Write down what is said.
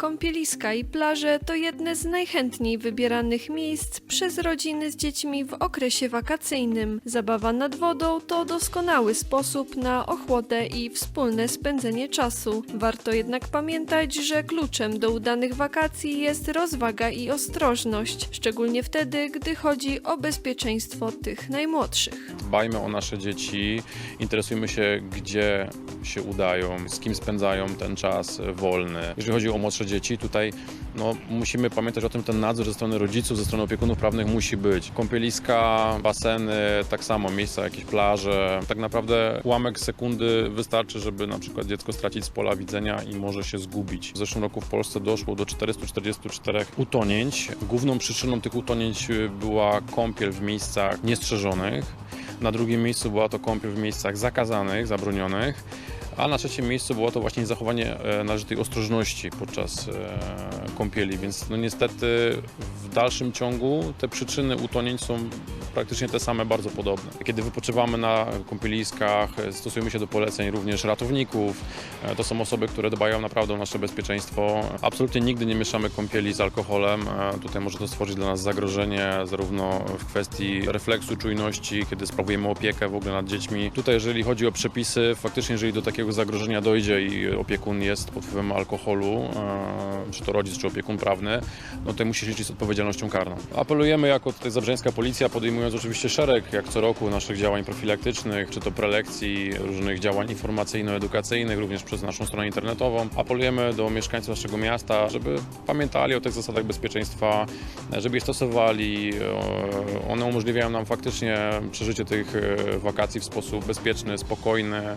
Kąpieliska i plaże to jedne z najchętniej wybieranych miejsc przez rodziny z dziećmi w okresie wakacyjnym. Zabawa nad wodą to doskonały sposób na ochłodę i wspólne spędzenie czasu. Warto jednak pamiętać, że kluczem do udanych wakacji jest rozwaga i ostrożność, szczególnie wtedy, gdy chodzi o bezpieczeństwo tych najmłodszych. Dbajmy o nasze dzieci, interesujmy się, gdzie się udają, z kim spędzają ten czas wolny. Jeżeli chodzi o młodsze dzieci, tutaj no, musimy pamiętać o tym, ten nadzór ze strony rodziców, ze strony opiekunów prawnych musi być. Kąpieliska, baseny, tak samo, miejsca, jakieś plaże. Tak naprawdę ułamek sekundy wystarczy, żeby na przykład dziecko stracić z pola widzenia i może się zgubić. W zeszłym roku w Polsce doszło do 444 utonięć. Główną przyczyną tych utonięć y, była kąpiel w miejscach niestrzeżonych. Na drugim miejscu była to kąpiel w miejscach zakazanych, zabronionych, a na trzecim miejscu było to właśnie zachowanie e, należytej ostrożności podczas e, kąpieli, więc no niestety w dalszym ciągu te przyczyny utonięć są praktycznie te same, bardzo podobne. Kiedy wypoczywamy na kąpieliskach, e, stosujemy się do poleceń również ratowników. To są osoby, które dbają naprawdę o nasze bezpieczeństwo. Absolutnie nigdy nie mieszamy kąpieli z alkoholem. Tutaj może to stworzyć dla nas zagrożenie, zarówno w kwestii refleksu czujności, kiedy sprawujemy opiekę w ogóle nad dziećmi. Tutaj, jeżeli chodzi o przepisy, faktycznie, jeżeli do takiego zagrożenia dojdzie i opiekun jest pod wpływem alkoholu, e, czy to rodzic, czy opiekun prawny, no to musi się liczyć z odpowiedzialnością karną. Apelujemy jako tutaj Zabrzeńska Policja, podejmując oczywiście szereg, jak co roku, naszych działań profilaktycznych, czy to prelekcji, różnych działań informacyjno-edukacyjnych, również przez naszą stronę internetową. Apelujemy do mieszkańców naszego miasta, żeby pamiętali o tych zasadach bezpieczeństwa, żeby je stosowali. E, One umożliwiają nam faktycznie przeżycie tych e, wakacji w sposób bezpieczny, spokojny.